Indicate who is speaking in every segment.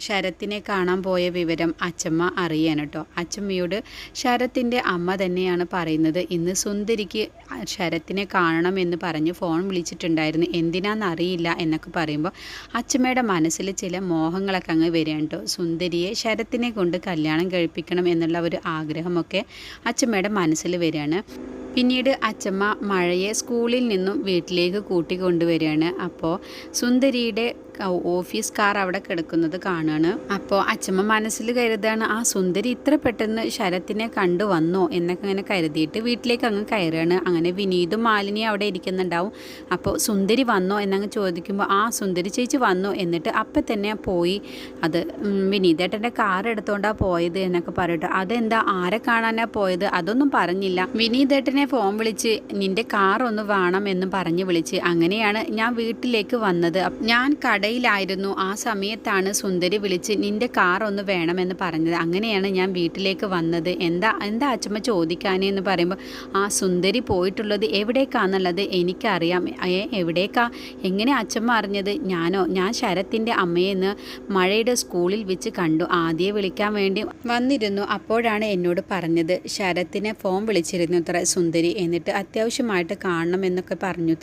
Speaker 1: ശരത്തിനെ കാണാൻ പോയ വിവരം അച്ചമ്മ അറിയാൻ കേട്ടോ. അച്ചമ്മയോട് ശരത്തിന്റെ അമ്മ തന്നെയാണ് പറയുന്നത്. ഇന്ന് സുന്ദരിക്ക് ശരത്തിനെ കാണണം എന്ന് പറഞ്ഞ് ഫോൺ വിളിച്ചിട്ടുണ്ടായിരുന്നു. എന്തിനാണെന്ന് അറിയില്ല എന്നൊക്കെ പറയുമ്പോൾ അച്ചമ്മയുടെ മനസ്സിൽ ചില മോഹങ്ങളൊക്കെ അങ്ങ് വരികയാണ് കേട്ടോ. സുന്ദരിയെ ശരത്തിനെ കൊണ്ട് കല്യാണം കഴിപ്പിക്കണം എന്നുള്ള ഒരു ആഗ്രഹമൊക്കെ അച്ചമ്മയുടെ മനസ്സിൽ വരികയാണ്. പിന്നീട് അച്ചമ്മ മഴയെ സ്കൂളിൽ നിന്നും വീട്ടിലേക്ക് കൂട്ടിക്കൊണ്ടുവരികയാണ് അപ്പോൾ സുന്ദരിയുടെ ഓഫീസ് കാർ അവിടെ കിടക്കുന്നത് കാണുകയാണ് അപ്പോൾ അച്ഛമ്മ മനസ്സിൽ കരുതാണ് ആ സുന്ദരി ഇത്ര പെട്ടെന്ന് ശരത്തിനെ കണ്ടു വന്നോ? എന്നൊക്കെ അങ്ങനെ കരുതിയിട്ട് വീട്ടിലേക്ക് അങ്ങ് കയറുകയാണ്. അങ്ങനെ വിനീതും മാലിനിയും അവിടെ ഇരിക്കുന്നുണ്ടാവും. അപ്പോൾ സുന്ദരി വന്നോ? എന്നങ്ങ് ചോദിക്കുമ്പോൾ ആ സുന്ദരി ചേച്ചി വന്നു. എന്നിട്ട് അപ്പം തന്നെ പോയി അത് വിനീതേട്ടന്റെ കാർ എടുത്തോണ്ടാണ് പോയത്? എന്നൊക്കെ പറയട്ടെ അതെന്താ ആരെ കാണാനാ പോയത്? അതൊന്നും പറഞ്ഞില്ല. വിനീതേട്ടനെ ഫോൺ വിളിച്ച് നിന്റെ കാർ ഒന്ന് വേണം എന്ന് പറഞ്ഞ് വിളിച്ച് അങ്ങനെയാണ് ഞാൻ വീട്ടിലേക്ക് വന്നത്. ഞാൻ ഞാൻ കടയിലായിരുന്നു. ആ സമയത്താണ് സുന്ദരി വിളിച്ച് നിന്റെ കാർ ഒന്ന് വേണമെന്ന് പറഞ്ഞത്. അങ്ങനെയാണ് ഞാൻ വീട്ടിലേക്ക് വന്നത്. എന്താ എന്താ അച്ഛമ്മ ചോദിക്കാനേ? എന്ന് പറയുമ്പോൾ ആ സുന്ദരി പോയിട്ടുള്ളത് എവിടേക്കാന്നുള്ളത് എനിക്കറിയാം. എവിടേക്കാ? എങ്ങനെ അച്ഛമ്മ അറിഞ്ഞത്? ഞാനോ ഞാൻ ശരത്തിന്റെ അമ്മയെന്ന് മഴയുടെ സ്കൂളിൽ വെച്ച് കണ്ടു. ആദ്യം വിളിക്കാൻ വേണ്ടി വന്നിരുന്നു. അപ്പോഴാണ് എന്നോട് പറഞ്ഞത്. ശരത്തിനെ ഫോൺ വിളിച്ചിരുന്നു അത്ര സുന്ദരി. എന്നിട്ട് അത്യാവശ്യമായിട്ട് കാണണം എന്നൊക്കെ പറഞ്ഞു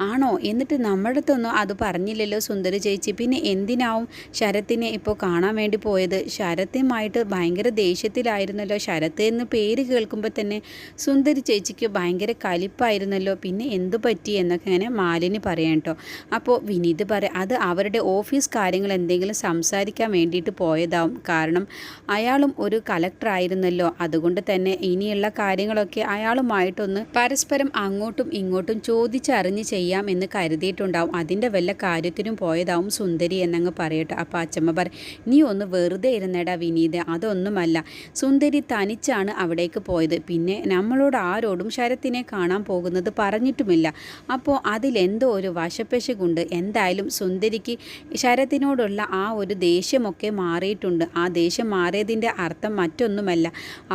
Speaker 1: ആണോ? എന്നിട്ട് നമ്മുടെ അടുത്തൊന്നും അത് പറഞ്ഞില്ലല്ലോ സുന്ദരി. ചേച്ചി പിന്നെ എന്തിനാവും ശരത്തിനെ ഇപ്പോൾ കാണാൻ വേണ്ടി പോയത്? ശരത്തുമായിട്ട് ഭയങ്കര ദേഷ്യത്തിലായിരുന്നല്ലോ. ശരത്ത് എന്ന് പേര് കേൾക്കുമ്പോൾ തന്നെ സുന്ദരി ചേച്ചിക്ക് ഭയങ്കര കലിപ്പായിരുന്നല്ലോ. പിന്നെ എന്തു പറ്റി എന്നൊക്കെ ഇങ്ങനെ മാലിനി പറയാം കേട്ടോ. അപ്പോൾ വിനീത് പറയാം അത് അവരുടെ ഓഫീസ് കാര്യങ്ങൾ എന്തെങ്കിലും സംസാരിക്കാൻ വേണ്ടിയിട്ട് പോയതാവും. കാരണം അയാളും ഒരു കലക്ടറായിരുന്നല്ലോ അതുകൊണ്ട് തന്നെ ഇനിയുള്ള കാര്യങ്ങളൊക്കെ അയാളുമായിട്ടൊന്ന് പരസ്പരം അങ്ങോട്ടും ഇങ്ങോട്ടും ചോദിച്ചറിഞ്ഞ് ചെയ്യാം എന്ന് കരുതിയിട്ടുണ്ടാവും. അതിന്റെ വല്ല കാര്യത്തിനും പോയതാവും സുന്ദരി എന്നങ്ങ് പറയട്ടെ. അപ്പോൾ അച്ചമ്മ പറ നീ ഒന്ന് വെറുതെ ഇരുന്നേടാ വിനീത് അതൊന്നുമല്ല. സുന്ദരി തനിച്ചാണ് അവിടേക്ക് പോയത്. പിന്നെ നമ്മളോട് ആരോടും ശരത്തിനെ കാണാൻ പോകുന്നത് പറഞ്ഞിട്ടുമില്ല. അപ്പോൾ അതിലെന്തോ ഒരു വശപ്പശകുണ്ട്. എന്തായാലും സുന്ദരിക്ക് ശരത്തിനോടുള്ള ആ ഒരു ദേഷ്യമൊക്കെ മാറിയിട്ടുണ്ട്. ആ ദേഷ്യം മാറിയതിന്റെ അർത്ഥം മറ്റൊന്നുമല്ല.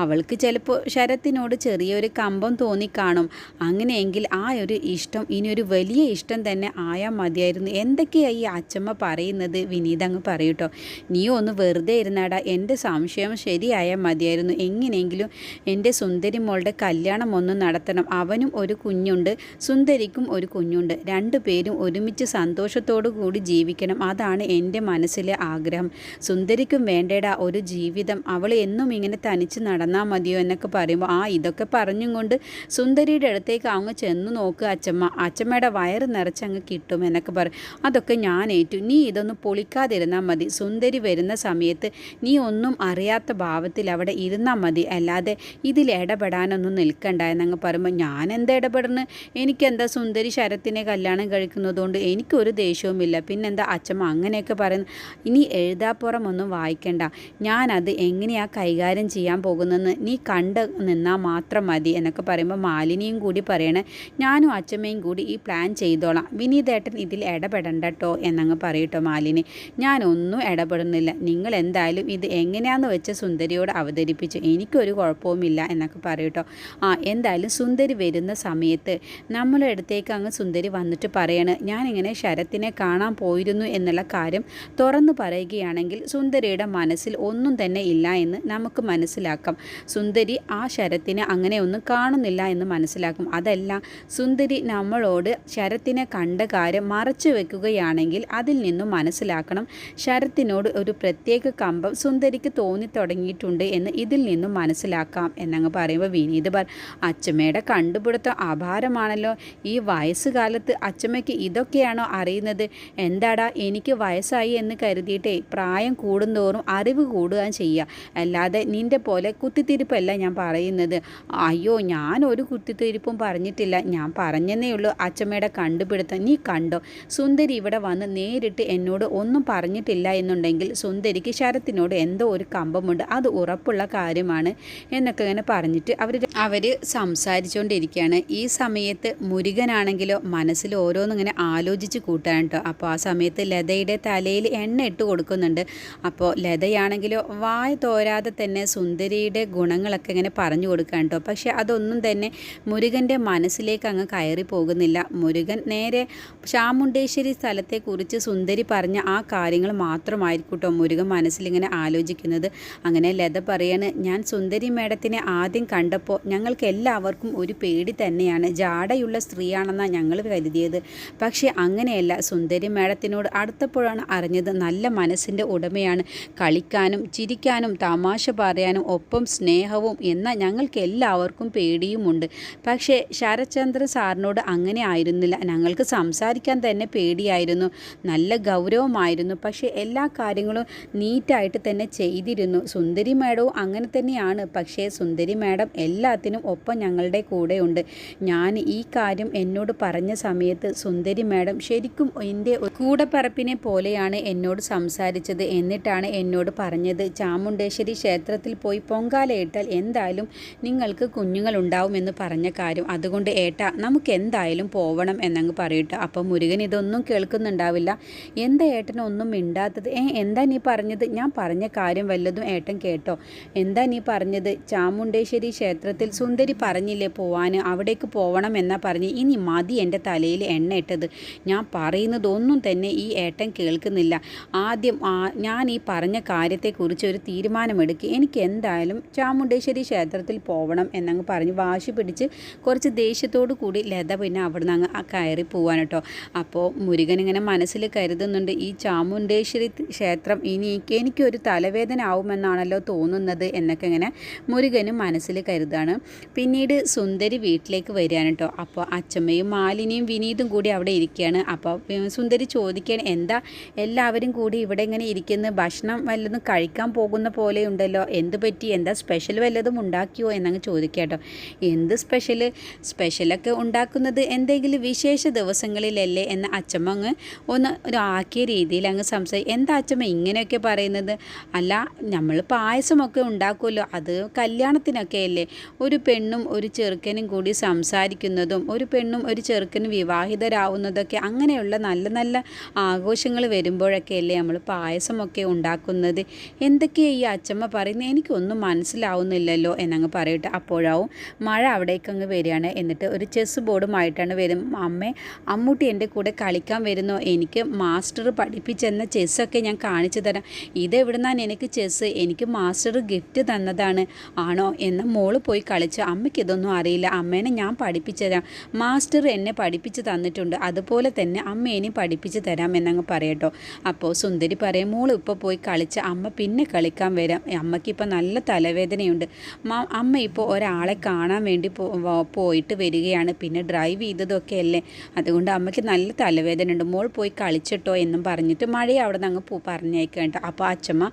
Speaker 1: അവൾക്ക് ചിലപ്പോൾ ശരത്തിനോട് ചെറിയൊരു കമ്പം തോന്നിക്കാണും. അങ്ങനെയെങ്കിൽ ആ ഒരു ഇഷ്ടം ഇനി ഒരു വലിയ ഇഷ്ടം തന്നെ ആയാൽ മതിയായിരുന്നു. എന്തൊക്കെയാണ് ഈ അച്ചമ്മ പറയുന്നത് വിനീത അങ്ങ് പറയൂട്ടോ. നീ ഒന്ന് വെറുതെ ഇരുന്നാടാ. എന്റെ സംശയം ശരിയായാൽ മതിയായിരുന്നു. എങ്ങനെയെങ്കിലും എന്റെ സുന്ദരി മോളുടെ കല്യാണം ഒന്ന് നടത്തണം. അവനും ഒരു കുഞ്ഞുണ്ട്. സുന്ദരിക്കും ഒരു കുഞ്ഞുണ്ട്. രണ്ടു പേരും ഒരുമിച്ച് സന്തോഷത്തോടു കൂടി ജീവിക്കണം. അതാണ് എന്റെ മനസ്സിലെ ആഗ്രഹം. സുന്ദരിക്കും വേണ്ടേടാ ഒരു ജീവിതം. അവൾ എന്നും ഇങ്ങനെ തനിച്ച് നടന്നാൽ മതിയോ എന്നൊക്കെ പറയുമ്പോൾ ആ ഇതൊക്കെ പറഞ്ഞും കൊണ്ട് സുന്ദരിയുടെ അടുത്തേക്ക് അങ്ങ് ചെന്ന് നോക്കുക അച്ചമ്മ അച്ചമ്മയുടെ വയറ് നിറച്ചങ്ങ് കിട്ടും എന്നൊക്കെ പറയും. അതൊക്കെ ഞാൻ ഏറ്റു നീ ഇതൊന്നും പൊളിക്കാതിരുന്നാൽ മതി. സുന്ദരി വരുന്ന സമയത്ത് നീ ഒന്നും അറിയാത്ത ഭാവത്തിൽ അവിടെ ഇരുന്നാൽ മതി. അല്ലാതെ ഇതിൽ ഇടപെടാനൊന്നും നിൽക്കണ്ട എന്നങ്ങ് പറയുമ്പോൾ ഞാൻ എന്താ ഇടപെടണ്? എനിക്കെന്താ സുന്ദരി ശരത്തിനെ കല്യാണം കഴിക്കുന്നതുകൊണ്ട് എനിക്കൊരു ദേഷ്യവുമില്ല. പിന്നെന്താ അച്ചമ്മ അങ്ങനെയൊക്കെ പറയുന്നു. ഇനി എഴുതാപ്പുറമൊന്നും വായിക്കണ്ട. ഞാനത് എങ്ങനെയാ കൈകാര്യം ചെയ്യാൻ പോകുന്നതെന്ന് നീ കണ്ട് നിന്നാൽ മാത്രം മതി എന്നൊക്കെ പറയുമ്പോൾ മാലിനിയും കൂടി പറയണേ. ഞാനും അച്ഛമ്മയും കൂടി ഈ പ്ലാൻ ചെയ്തോളാം. വിനീതേട്ടൻ ഇതിൽ ഇടപെടണ്ട കേട്ടോ എന്നങ്ങ് പറയട്ടോ മാലിനി. ഞാനൊന്നും ഇടപെടുന്നില്ല. നിങ്ങൾ എന്തായാലും ഇത് എങ്ങനെയാണെന്ന് വെച്ച് സുന്ദരിയോട് അവതരിപ്പിച്ചു. എനിക്കൊരു കുഴപ്പവുമില്ല എന്നൊക്കെ പറയട്ടോ. ആ എന്തായാലും സുന്ദരി വരുന്ന സമയത്ത് നമ്മളെ അടുത്തേക്ക് അങ്ങ് സുന്ദരി വന്നിട്ട് പറയാണ് ഞാനിങ്ങനെ ശരത്തിനെ കാണാൻ പോയിരുന്നു എന്നുള്ള കാര്യം തുറന്നു പറയുകയാണെങ്കിൽ സുന്ദരിയുടെ മനസ്സിൽ ഒന്നും തന്നെ ഇല്ല എന്ന് നമുക്ക് മനസ്സിലാക്കാം. സുന്ദരി ആ ശരത്തിനെ അങ്ങനെ ഒന്നും കാണുന്നില്ല എന്ന് മനസ്സിലാക്കും. അതല്ല സുന്ദരി നമ്മളോട് ശരത്തിനെ കണ്ട കാര്യം മറച്ചു വെക്കുകയാണെങ്കിൽ അതിൽ നിന്നും മനസ്സിലാക്കണം. ശരത്തിനോട് ഒരു പ്രത്യേക കമ്പം സുന്ദരിക്ക് തോന്നി തുടങ്ങിയിട്ടുണ്ട് എന്ന് ഇതിൽ നിന്നും മനസ്സിലാക്കാം എന്നങ്ങ് പറയുമ്പോൾ വിനീത് പറ അച്ചമ്മയുടെ കണ്ടുപിടുത്തം അപാരമാണല്ലോ. ഈ വയസ്സുകാലത്ത് അച്ചമ്മയ്ക്ക് ഇതൊക്കെയാണോ അറിയുന്നത്? എന്താടാ എനിക്ക് വയസ്സായി എന്ന് കരുതിയിട്ടേ പ്രായം കൂടുന്തോറും അറിവ് കൂടുക ചെയ്യുക അല്ലാതെ നിന്റെ പോലെ കുത്തിത്തിരിപ്പല്ല ഞാൻ പറയുന്നത്. അയ്യോ ഞാൻ ഒരു കുത്തിത്തിരിപ്പും പറഞ്ഞിട്ടില്ല. ഞാൻ പറഞ്ഞെന്നേ ഉള്ളൂ. അച്ചമ്മയുടെ കണ്ടുപിടുത്തം നീ കണ്ടോ? സുന്ദരി ഇവിടെ വന്ന് നേരിട്ട് എന്നോട് ഒന്നും പറഞ്ഞിട്ടില്ല എന്നുണ്ടെങ്കിൽ സുന്ദരിക്ക് ശരത്തിനോട് എന്തോ ഒരു കമ്പമുണ്ട്. അത് ഉറപ്പുള്ള കാര്യമാണ് എന്നൊക്കെ ഇങ്ങനെ പറഞ്ഞിട്ട് അവർ അവർ സംസാരിച്ചുകൊണ്ടിരിക്കുകയാണ് ഈ സമയത്ത് മുരുകനാണെങ്കിലോ മനസ്സിൽ ഓരോന്നിങ്ങനെ ആലോചിച്ച് കൂട്ടാൻ കേട്ടോ. അപ്പോൾ ആ സമയത്ത് ലതയുടെ തലയിൽ എണ്ണ ഇട്ട് കൊടുക്കുന്നുണ്ട്. അപ്പോൾ ലതയാണെങ്കിലോ വായ തോരാതെ തന്നെ സുന്ദരിയുടെ ഗുണങ്ങളൊക്കെ ഇങ്ങനെ പറഞ്ഞു കൊടുക്കാൻ കേട്ടോ. പക്ഷെ അതൊന്നും തന്നെ മുരുകന്റെ മനസ്സിലേക്ക് അങ്ങ് കയറി പോകുന്നില്ല. മുരുകൻ നേരെ ചാമുണ്ടേശ്വരി സ്ഥലത്തെക്കുറിച്ച് സുന്ദരി പറഞ്ഞ ആ കാര്യങ്ങൾ മാത്രമായിരിക്കും കേട്ടോ മുരുകൻ മനസ്സിലിങ്ങനെ ആലോചിക്കുന്നത്. അങ്ങനെ ലത പറയാണ് ഞാൻ സുന്ദരി മേഡത്തിനെ ആദ്യം കണ്ടപ്പോൾ ഞങ്ങൾക്ക് എല്ലാവർക്കും ഒരു പേടി തന്നെയാണ്. ജാടയുള്ള സ്ത്രീയാണെന്നാണ് ഞങ്ങൾ കരുതിയത്. പക്ഷേ അങ്ങനെയല്ല സുന്ദരി മേഡത്തിനോട് അടുത്തപ്പോഴാണ് അറിഞ്ഞത് നല്ല മനസ്സിന്റെ ഉടമയാണ്. കളിക്കാനും ചിരിക്കാനും തമാശ പറയാനും ഒപ്പം സ്നേഹവും എന്ന ഞങ്ങൾക്ക് എല്ലാവർക്കും പേടിയുമുണ്ട്. പക്ഷേ ശരത്ചന്ദ്ര സാറിനോട് അങ്ങനെ ആയിരുന്നില്ല. ഞങ്ങൾക്ക് സംസാരിക്കാൻ തന്നെ പേടിയായിരുന്നു. നല്ല ഗൗരവമായിരുന്നു. പക്ഷേ എല്ലാ കാര്യങ്ങളും നീറ്റായിട്ട് തന്നെ ചെയ്തിരുന്നു. സുന്ദരി മാഡവും അങ്ങനെ തന്നെയാണ്. പക്ഷേ സുന്ദരി മാഡം എല്ലാത്തിനും ഒപ്പം ഞങ്ങളുടെ കൂടെയുണ്ട് ഞാൻ ഈ കാര്യം എന്നോട് പറഞ്ഞ സമയത്ത് സുന്ദരി മാഡം ശരിക്കും എന്റെ കൂടപ്പറപ്പിനെ പോലെയാണ് എന്നോട് സംസാരിച്ചത്. എന്നിട്ടാണ് എന്നോട് പറഞ്ഞത് ചാമുണ്ടേശ്വരി ക്ഷേത്രത്തിൽ പോയി പൊങ്കാലയിട്ടാൽ എന്തായാലും നിങ്ങൾക്ക് കുഞ്ഞുങ്ങൾ ഉണ്ടാവുമെന്ന് പറഞ്ഞ കാര്യം. അതുകൊണ്ട് ഏട്ടാ നമുക്ക് എന്തായാലും പോവണം എന്നങ്ങ് പറയട്ടെ. അപ്പം മുരുകൻ ഇതൊന്നും കേൾക്കുന്നുണ്ടാവില്ല. എന്താ ഏട്ടനൊന്നും മിണ്ടാത്തത്? ഏ എന്താ നീ പറഞ്ഞത്? ഞാൻ പറഞ്ഞ കാര്യം വല്ലതും ഏട്ടൻ കേട്ടോ. എന്താ നീ പറഞ്ഞത്? ചാമുണ്ടേശ്വരി ക്ഷേത്രത്തിൽ സുന്ദരി പറഞ്ഞില്ലേ പോവാൻ അവിടേക്ക് പോകണം എന്നാ പറഞ്ഞ് ഇനി മതി എന്റെ തലയിൽ എണ്ണ ഇട്ടത്. ഞാൻ പറയുന്നതൊന്നും തന്നെ ഈ ഏട്ടൻ കേൾക്കുന്നില്ല. ആദ്യം ഞാൻ ഈ പറഞ്ഞ കാര്യത്തെക്കുറിച്ച് ഒരു തീരുമാനമെടുക്കുക എനിക്ക് എന്തായാലും ചാമുണ്ടേശ്വരി ക്ഷേത്രത്തിൽ പോകണം എന്നങ്ങ് പറഞ്ഞ് വാശി പിടിച്ച് കുറച്ച് ദേഷ്യത്തോടു കൂടി ലത പിന്നെ അവിടുന്ന് അങ്ങ് കയറി പോവാൻ കേട്ടോ. അപ്പോൾ മുരുകൻ ഇങ്ങനെ മനസ്സിൽ കരുതുന്നുണ്ട് ഈ ചാമുണ്ടേശ്വരി ക്ഷേത്രം ഇനി എനിക്കൊരു തലവേദന ആവുമെന്നാണല്ലോ തോന്നുന്നത് എന്നൊക്കെ ഇങ്ങനെ മുരുകനും മനസ്സിൽ കരുതാണ് പിന്നീട് സുന്ദരി വീട്ടിലേക്ക് വരികയാണ് കേട്ടോ. അപ്പോൾ അച്ചമ്മയും മാലിനിയും വിനീതും കൂടി അവിടെ ഇരിക്കുകയാണ്. അപ്പോൾ സുന്ദരി ചോദിക്കുകയാണ് എന്താ എല്ലാവരും കൂടി ഇവിടെ ഇങ്ങനെ ഇരിക്കുന്ന? ഭക്ഷണം വല്ലതും കഴിക്കാൻ പോകുന്ന പോലെ ഉണ്ടല്ലോ. എന്ത് പറ്റി? എന്താ സ്പെഷ്യൽ വല്ലതും ഉണ്ടാക്കിയോ? എന്നങ്ങ് ചോദിക്കുക കേട്ടോ. എന്ത് സ്പെഷ്യൽ? സ്പെഷ്യലൊക്കെ ഉണ്ടാക്കുന്നത് എന്തെങ്കിലും വിശേഷ ദിവസങ്ങളിലല്ലേ? എന്ന് അച്ചമ്മ അങ്ങ് ഒന്ന് ഒരു ആക്കിയ രീതിയിൽ അങ്ങ് സംസാരിക്കും എന്താ അച്ഛമ്മ ഇങ്ങനെയൊക്കെ പറയുന്നത്? അല്ല നമ്മൾ പായസമൊക്കെ ഉണ്ടാക്കുമല്ലോ അത് കല്യാണത്തിനൊക്കെ അല്ലേ? ഒരു പെണ്ണും ഒരു ചെറുക്കനും കൂടി സംസാരിക്കുന്നതും ഒരു പെണ്ണും ഒരു ചെറുക്കനും വിവാഹിതരാവുന്നതൊക്കെ അങ്ങനെയുള്ള നല്ല നല്ല ആഘോഷങ്ങൾ വരുമ്പോഴൊക്കെ അല്ലേ നമ്മൾ പായസമൊക്കെ ഉണ്ടാക്കുന്നത്? എന്തൊക്കെയാണ് ഈ അച്ഛമ്മ പറയുന്നത്? എനിക്കൊന്നും മനസ്സിലാവുന്നില്ലല്ലോ എന്നങ്ങ് പറയട്ടെ. അപ്പോഴാവും മഴ അവിടേക്ക് അങ്ങ് വരികയാണ്. എന്നിട്ട് ഒരു ചെസ് ബോർഡുമായിട്ടാണ് വരും. അമ്മേ അമ്മൂട്ടി എന്റെ കൂടെ കളിക്കാൻ വരുന്നോ? എനിക്ക് മാസ്റ്റർ പഠിപ്പിച്ചെന്ന ചെസ്സൊക്കെ ഞാൻ കാണിച്ചു തരാം. ഇതെവിടുന്നാണ് എനിക്ക് ചെസ്സ്? എനിക്ക് മാസ്റ്റർ ഗിഫ്റ്റ് തന്നതാണ്. ആണോ? എന്ന മോൾ പോയി കളിച്ച്. അമ്മയ്ക്ക് ഇതൊന്നും അറിയില്ല. അമ്മേനെ ഞാൻ പഠിപ്പിച്ചു തരാം. മാസ്റ്റർ എന്നെ പഠിപ്പിച്ച് തന്നിട്ടുണ്ട്. അതുപോലെ തന്നെ അമ്മേനെയും പഠിപ്പിച്ച് തരാം എന്നങ്ങ് പറയട്ടോ. അപ്പോൾ സുന്ദരി പറയും മോൾ ഇപ്പോൾ പോയി കളിച്ച് അമ്മ പിന്നെ കളിക്കാൻ വരാം. അമ്മയ്ക്കിപ്പോൾ നല്ല തലവേദനയുണ്ട്. അമ്മ ഇപ്പോൾ ഒരാളെ കാണാൻ വേണ്ടി പോയിട്ട് വരികയാണ്. പിന്നെ ഡ്രൈവ് ചെയ്തതൊക്കെ അല്ലേ അതുകൊണ്ട് അമ്മയ്ക്ക് നല്ല തലവേദന ഉണ്ട് മോൾ പോയി കളിച്ചിട്ടോ എന്നും പറഞ്ഞിട്ട് മഴ അവിടെ നിന്ന് അങ്ങ് പറഞ്ഞേക്കേണ്ട അപ്പോൾ അച്ഛമ്മ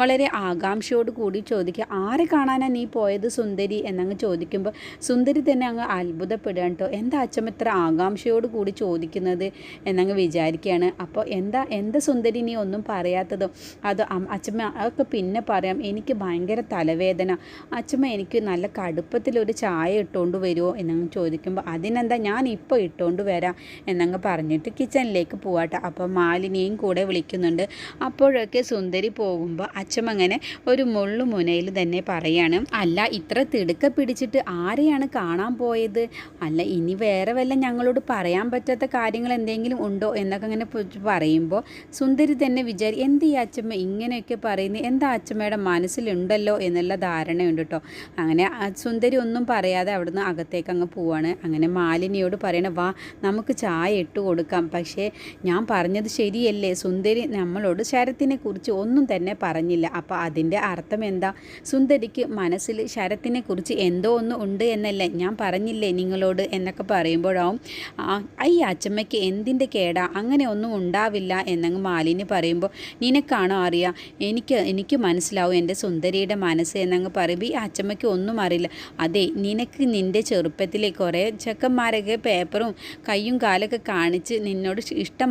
Speaker 1: വളരെ ആകാംക്ഷയോട് കൂടി ചോദിക്കുക ആരെ കാണാനാണ് നീ പോയത് സുന്ദരി? എന്നങ്ങ് ചോദിക്കുമ്പോൾ സുന്ദരി തന്നെ അങ്ങ് അത്ഭുതപ്പെടുക കേട്ടോ എന്താ അച്ഛമ്മ ഇത്ര ആകാംക്ഷയോട് കൂടി ചോദിക്കുന്നത്? എന്നങ്ങ് വിചാരിക്കുകയാണ് അപ്പോൾ എന്താ എന്താ സുന്ദരി നീ ഒന്നും പറയാത്തതോ? അത് അച്ഛമ്മ അതൊക്കെ പിന്നെ പറയാം. എനിക്ക് ഭയങ്കര തലവേദന. അച്ഛമ്മ എനിക്ക് നല്ല കടുപ്പത്തിലൊരു ചായ ഇട്ടുകൊണ്ട് വരുമോ എന്നങ്ങ് ചോദിക്കുമ്പോൾ അതിനെന്താ? ഞാൻ ഇപ്പോൾ ഇട്ടുകൊണ്ട് വരാം. എന്നങ്ങ് പറഞ്ഞിട്ട് കിച്ചണിലേക്ക് പോവാട്ടെ. അപ്പോൾ മാലിനിയും കൂടെ വിളിക്കുന്നുണ്ട്. അപ്പോഴൊക്കെ സുന്ദരി പോകുമ്പോൾ അച്ഛമങ്ങനെ ഒരു മുള്ളുമുനയിൽ തന്നെ പറയാണ് അല്ല ഇത്ര തിടുക്ക പിടിച്ചിട്ട് ആരെയാണ് കാണാൻ പോയത്? അല്ല ഇനി വേറെ വല്ല ഞങ്ങളോട് പറയാൻ പറ്റാത്ത കാര്യങ്ങൾ എന്തെങ്കിലും ഉണ്ടോ? എന്നൊക്കെ അങ്ങനെ പറയുമ്പോൾ സുന്ദരി തന്നെ വിചാരി എന്ത് ഈ അച്ഛമ്മ ഇങ്ങനെയൊക്കെ പറയുന്നത് എന്താ അച്ഛമ്മയുടെ മനസ്സിലുണ്ടല്ലോ? എന്നുള്ള ധാരണയുണ്ട് കേട്ടോ അങ്ങനെ സുന്ദരി ഒന്നും പറയാതെ അവിടുന്ന് അകത്തേക്ക് അങ്ങ് പോവാണ്. അങ്ങനെ മാലിനിയോട് പറയണ വാ നമുക്ക് ചായ ഇട്ട് കൊടുക്കാം. പക്ഷേ ഞാൻ പറഞ്ഞത് ശരിയല്ലേ? സുന്ദരി നമ്മളോട് ശരത്തിനെ കുറിച്ച് ഒന്നും തന്നെ പറഞ്ഞില്ല. അപ്പോൾ അതിന്റെ അർത്ഥം എന്താ? സുന്ദരിക്ക് മനസ്സിൽ ശരത്തിനെ കുറിച്ച് എന്തോ ഒന്ന് ഉണ്ട് എന്നല്ലേ ഞാൻ പറഞ്ഞില്ലേ നിങ്ങളോട് എന്നൊക്കെ പറയുമ്പോഴാവും ഈ അച്ചമ്മയ്ക്ക് എന്തിന്റെ കേടാ? അങ്ങനെ ഒന്നും ഉണ്ടാവില്ല എന്നങ്ങ് മാലിനി പറയുമ്പോൾ നിനക്കാണോ അറിയാം? എനിക്ക് എനിക്ക് മനസ്സിലാവും എന്റെ സുന്ദരിയുടെ മനസ്സ് എന്നങ്ങ് പറയുമ്പോൾ ഈ അച്ചമ്മയ്ക്ക് ഒന്നും അറിയില്ല. അതെ നിനക്ക് നിന്റെ ചെറുപ്പത്തിലെ കുറേ ചെക്കന്മാരൊക്കെ പേപ്പറും കയ്യും കാലൊക്കെ കാണിച്ച് നിന്നോട്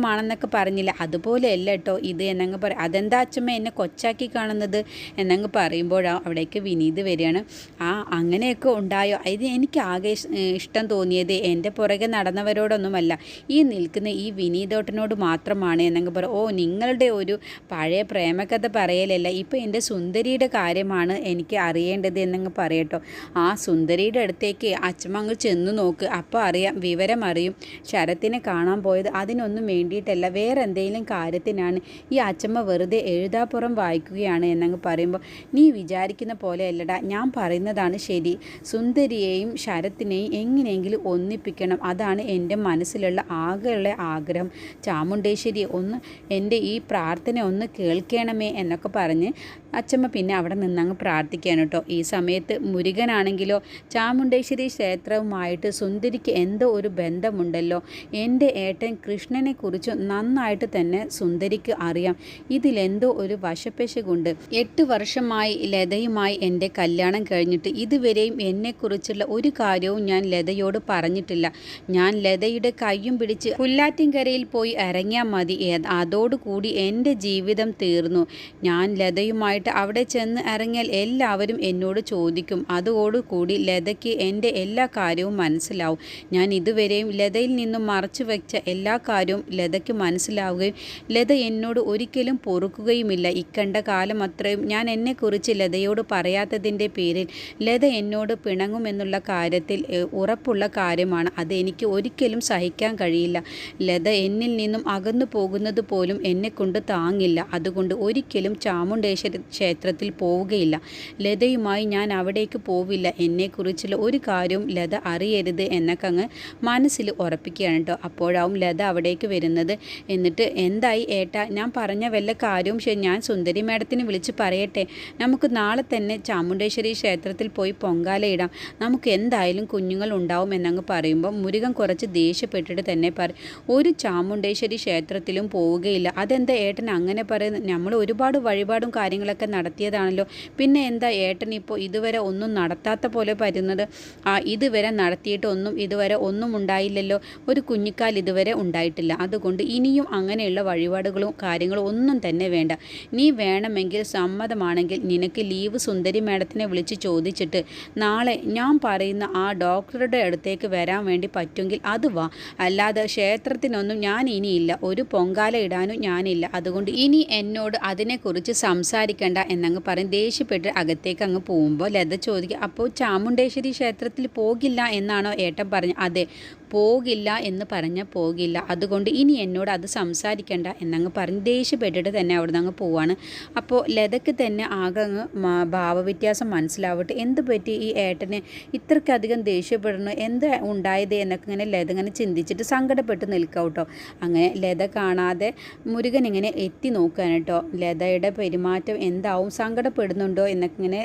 Speaker 1: ഇഷ്ടമാണെന്നൊക്കെ പറഞ്ഞില്ല. അതുപോലെയല്ല കേട്ടോ ഇത് എന്നങ്ങ് പറ അതെന്താ അച്ഛമ്മ എന്നെ കൊച്ചാക്കി കാണുന്നത്? എന്നങ്ങ് പറയുമ്പോഴാണ് അവിടേക്ക് വിനീത് വരികയാണ്. ആ അങ്ങനെയൊക്കെ ഉണ്ടായോ? ഇത് എനിക്ക് ആകെ ഇഷ്ടം തോന്നിയത് എന്റെ പുറകെ നടന്നവരോടൊന്നുമല്ല. ഈ നിൽക്കുന്ന ഈ വിനീതോട്ടനോട് മാത്രമാണ് എന്നങ്ങ് പറയും ഓ നിങ്ങളുടെ ഒരു പഴയ പ്രേമകഥ പറയലല്ല. ഇപ്പോൾ എന്റെ സുന്ദരിയുടെ കാര്യമാണ് എനിക്ക് അറിയേണ്ടത് എന്നങ്ങ് പറയട്ടോ. ആ സുന്ദരിയുടെ അടുത്തേക്ക് അച്ഛമ്മ അങ്ങ് ചെന്ന് നോക്ക്. അപ്പോൾ അറിയാം വിവരം അറിയും ശരത്തിനെ കാണാൻ പോയത് അതിനൊന്നും വേണ്ടിയിട്ടല്ല വേറെ എന്തെങ്കിലും കാര്യത്തിനാണ് ഈ അച്ചമ്മ വെറുതെ എഴുതാപ്പുറം വായിക്കുകയാണ് എന്നങ്ങ് പറയുമ്പോൾ നീ വിചാരിക്കുന്ന പോലെ അല്ലടാ ഞാൻ പറയുന്നതാണ് ശരി. സുന്ദരിയെയും ശരത്തിനെയും എങ്ങനെയെങ്കിലും ഒന്നിപ്പിക്കണം. അതാണ് എന്റെ മനസ്സിലുള്ള ആകെയുള്ള ആഗ്രഹം. ചാമുണ്ടേശ്വരി ഒന്ന് എന്റെ ഈ പ്രാർത്ഥന ഒന്ന് കേൾക്കണമേ എന്നൊക്കെ പറഞ്ഞ് അച്ചമ്മ പിന്നെ അവിടെ നിന്നങ്ങ് പ്രാർത്ഥിക്കുകയാണ് കേട്ടോ. ഈ സമയത്ത് മുരുകനാണെങ്കിലോ ചാമുണ്ടേശ്വരി ക്ഷേത്രവുമായിട്ട് സുന്ദരിക്ക് എന്തോ ഒരു ബന്ധമുണ്ടല്ലോ. എന്റെ ഏട്ടൻ കൃഷ്ണനെ കുറിച്ച് നന്നായിട്ട് തന്നെ സുന്ദരിക്ക് അറിയാം. ഇതിലെന്തോ ഒരു വശപ്പശകുണ്ട്. എട്ട് വർഷമായി ലതയുമായി എന്റെ കല്യാണം കഴിഞ്ഞിട്ട് ഇതുവരെയും എന്നെക്കുറിച്ചുള്ള ഒരു കാര്യവും ഞാൻ ലതയോട് പറഞ്ഞിട്ടില്ല. ഞാൻ ലതയുടെ കയ്യും പിടിച്ച് പുല്ലാറ്റിൻകരയിൽ പോയി ഇറങ്ങിയാൽ മതി. അതോടുകൂടി എന്റെ ജീവിതം തീർന്നു. ഞാൻ ലതയുമായിട്ട് അവിടെ ചെന്ന് ഇറങ്ങിയാൽ എല്ലാവരും എന്നോട് ചോദിക്കും. അതോടുകൂടി ലതയ്ക്ക് എന്റെ എല്ലാ കാര്യവും മനസ്സിലാവും. ഞാൻ ഇതുവരെയും ലതയിൽ നിന്നും മറച്ചു വെച്ച എല്ലാ കാര്യവും ലതയ്ക്ക് മനസ്സിലാവുകയും ലത എന്നോട് ഒരിക്കലും പൊറുക്കുകയുമില്ല. ഇക്കണ്ട കാലം അത്രയും ഞാൻ എന്നെക്കുറിച്ച് ലതയോട് പറയാത്തതിന്റെ പേരിൽ ലത എന്നോട് പിണങ്ങുമെന്നുള്ള കാര്യത്തിൽ ഉറപ്പുള്ള കാര്യമാണ്. അത് എനിക്ക് ഒരിക്കലും സഹിക്കാൻ കഴിയില്ല. ലത എന്നിൽ നിന്നും അകന്നു പോകുന്നത് പോലും എന്നെ കൊണ്ട് താങ്ങില്ല. അതുകൊണ്ട് ഒരിക്കലും ചാമുണ്ടേശ്വരി ക്ഷേത്രത്തിൽ പോവുകയില്ല. ലതയുമായി ഞാൻ അവിടേക്ക് പോവില്ല. എന്നെക്കുറിച്ചുള്ള ഒരു കാര്യവും ലത അറിയരുത് എന്നൊക്കെ അങ്ങ് മനസ്സിൽ ഉറപ്പിക്കുകയാണ് കേട്ടോ. അപ്പോഴാവും ലത അവിടേക്ക് വരുന്നത്. എന്നിട്ട് എന്തായി ഏട്ടാ ഞാൻ പറഞ്ഞ വല്ല കാര്യവും ശരി ഞാൻ സുന്ദരി മേഡത്തിന് വിളിച്ച് പറയട്ടെ. നമുക്ക് നാളെ തന്നെ ചാമുണ്ടേശ്വരി ക്ഷേത്രത്തിൽ പോയി പൊങ്കാലയിടാം നമുക്ക് എന്തായാലും കുഞ്ഞുങ്ങൾ ഉണ്ടാവും എന്നങ്ങ് പറയുമ്പോൾ മുരുകൻ കുറച്ച് ദേഷ്യപ്പെട്ടിട്ട് തന്നെ പറയും ഒരു ചാമുണ്ടേശ്വരി ക്ഷേത്രത്തിലും പോവുകയില്ല. അതെന്താ ഏട്ടൻ അങ്ങനെ പറയുന്നത്? നമ്മൾ ഒരുപാട് വഴിപാടും കാര്യങ്ങളൊക്കെ നടത്തിയതാണല്ലോ. പിന്നെ എന്താ ഏട്ടൻ ഇപ്പോൾ ഇതുവരെ ഒന്നും നടത്താത്ത പോലെ പറയുന്നത് ആ ഇതുവരെ നടത്തിയിട്ടൊന്നും ഇതുവരെ ഒന്നും ഉണ്ടായില്ലല്ലോ. ഒരു കുഞ്ഞിക്കാൽ ഇതുവരെ ഉണ്ടായിട്ടില്ല. അതുകൊണ്ട് ഇനിയും അങ്ങനെയുള്ള വഴിപാടുകളും കാര്യങ്ങളും ഒന്നും തന്നെ വേണ്ട. നീ വേണമെങ്കിൽ സമ്മതമാണെങ്കിൽ നിനക്ക് ലീവ് സുന്ദരി മേഡത്തിനെ വിളിച്ച് ചോദിച്ചിട്ട് നാളെ ഞാൻ പറയുന്ന ആ ഡോക്ടറുടെ അടുത്തേക്ക് വരാൻ വേണ്ടി പറ്റുമെങ്കിൽ അത് വാ. അല്ലാതെ ക്ഷേത്രത്തിനൊന്നും ഞാൻ ഇനിയില്ല. ഒരു പൊങ്കാല ഇടാനും ഞാനില്ല. അതുകൊണ്ട് ഇനി എന്നോട് അതിനെക്കുറിച്ച് സംസാരിക്കണ്ട എന്നങ്ങ് പറയും. ദേഷ്യപ്പെട്ട് അകത്തേക്ക് അങ്ങ് പോകുമ്പോൾ ലത ചോദിക്കുക അപ്പോൾ ചാമുണ്ടേശ്വരി ക്ഷേത്രത്തിൽ പോകില്ല എന്നാണോ ഏട്ടൻ പറഞ്ഞത്? അതെ. പോകില്ല എന്ന് പറഞ്ഞാൽ പോകില്ല. അതുകൊണ്ട് ഇനി എന്നോട് അത് സംസാരിക്കണ്ട എന്നങ്ങ് പറഞ്ഞ് ദേഷ്യപ്പെട്ടിട്ട് തന്നെ അവിടെ നിന്ന് അങ്ങ് പോവാണ്. അപ്പോൾ ലതയ്ക്ക് തന്നെ ആകെ അങ്ങ് ഭാവവ്യത്യാസം മനസ്സിലാവട്ടെ. എന്ത് പറ്റി ഈ ഏട്ടന് ഇത്രയ്ക്കധികം ദേഷ്യപ്പെടുന്നു? എന്ത് ഉണ്ടായത് എന്നൊക്കെ ഇങ്ങനെ ലത ഇങ്ങനെ ചിന്തിച്ചിട്ട് സങ്കടപ്പെട്ട് നിൽക്കാം കേട്ടോ. അങ്ങനെ ലത കാണാതെ മുരുകൻ ഇങ്ങനെ എത്തി നോക്കുകയാണ് കേട്ടോ. ലതയുടെ പെരുമാറ്റം എന്താവും? സങ്കടപ്പെടുന്നുണ്ടോ എന്നൊക്കെ ഇങ്ങനെ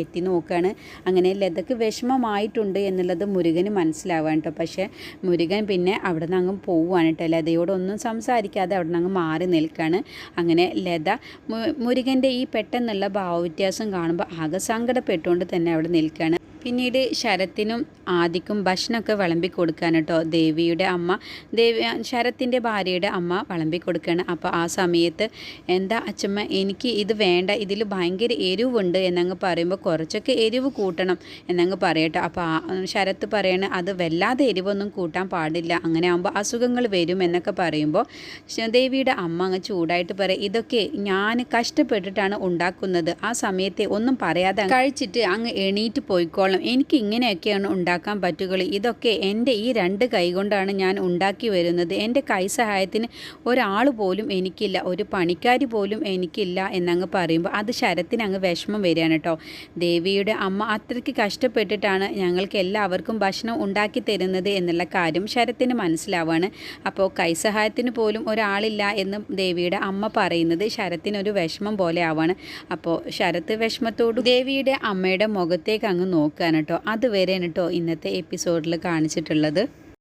Speaker 1: എത്തി നോക്കുകയാണ് അങ്ങനെ ലതയ്ക്ക് വിഷമമായിട്ടുണ്ട് എന്നുള്ളത് മുരുകന് മനസ്സിലാവാൻ കേട്ടോ. പക്ഷേ മുരുകൻ പിന്നെ അവിടെ നിന്ന് അങ്ങ് പോവുകയാണ് കേട്ടോ. ലതയോടൊന്നും സംസാരിക്കാതെ അവിടെ നിന്ന് അങ്ങ് മാറി നിൽക്കുകയാണ്. അങ്ങനെ ലത മുരുകന്റെ ഈ പെട്ടെന്നുള്ള ഭാവവ്യത്യാസം കാണുമ്പോൾ ആകെ സങ്കടപ്പെട്ടുകൊണ്ട് തന്നെ അവിടെ നിൽക്കുകയാണ്. പിന്നീട് ശരത്തിനും ആദിക്കും ഭക്ഷണമൊക്കെ വിളമ്പി കൊടുക്കാൻ കേട്ടോ. ദേവിയുടെ അമ്മ ദേവി ശരത്തിന്റെ ഭാര്യയുടെ അമ്മ വിളമ്പി കൊടുക്കുകയാണ് അപ്പോൾ ആ സമയത്ത് എന്താ അച്ഛമ്മ എനിക്ക് ഇത് വേണ്ട ഇതിൽ ഭയങ്കര എരിവുണ്ട് എന്നങ്ങ് പറയുമ്പോൾ കുറച്ചൊക്കെ എരിവ് കൂട്ടണം എന്നങ്ങ് പറയട്ടെ. അപ്പോൾ ശരത്ത് പറയണ അത് വല്ലാതെ എരിവൊന്നും കൂട്ടാൻ പാടില്ല അങ്ങനെ ആകുമ്പോൾ അസുഖങ്ങൾ വരും എന്നൊക്കെ പറയുമ്പോൾ ദേവിയുടെ അമ്മ അങ്ങ് ചൂടായിട്ട് പറയും ഇതൊക്കെ ഞാൻ കഷ്ടപ്പെട്ടിട്ടാണ് ഉണ്ടാക്കുന്നത് ആ സമയത്തെ ഒന്നും പറയാതെ കഴിച്ചിട്ട് അങ്ങ് എണീറ്റ് പോയിക്കോളാം എനിക്ക് ഇങ്ങനെയൊക്കെയാണ് ഉണ്ടാക്കാൻ പറ്റുകയുള്ളൂ. ഇതൊക്കെ എന്റെ ഈ രണ്ട് കൈ കൊണ്ടാണ് ഞാൻ ഉണ്ടാക്കി വരുന്നത്. എന്റെ കൈ സഹായത്തിന് ഒരാൾ പോലും എനിക്കില്ല. ഒരു പണിക്കാരി പോലും എനിക്കില്ല എന്നങ്ങ് പറയുമ്പോൾ അത് ശരത്തിന് അങ്ങ് വിഷമം വരികയാണ് കേട്ടോ. ദേവിയുടെ അമ്മ അത്രയ്ക്ക് കഷ്ടപ്പെട്ടിട്ടാണ് ഞങ്ങൾക്ക് എല്ലാവർക്കും ഭക്ഷണം ഉണ്ടാക്കി തരുന്നത് എന്നുള്ള കാര്യം ശരത്തിന് മനസ്സിലാവുകയാണ് അപ്പോൾ കൈ കൈസഹായത്തിന് പോലും ഒരാളില്ല എന്ന് ദേവിയുടെ അമ്മ പറയുന്നത് ശരത്തിനൊരു വിഷമം പോലെ ആവാണ്. അപ്പോൾ ശരത്ത് വിഷമത്തോട് ദേവിയുടെ അമ്മയുടെ മുഖത്തേക്ക് അങ്ങ് നോക്കുകയാണ് അതുവരെ അതുവരെയാണ് കേട്ടോ ഇന്നത്തെ എപ്പിസോഡിൽ കാണിച്ചിട്ടുള്ളത്.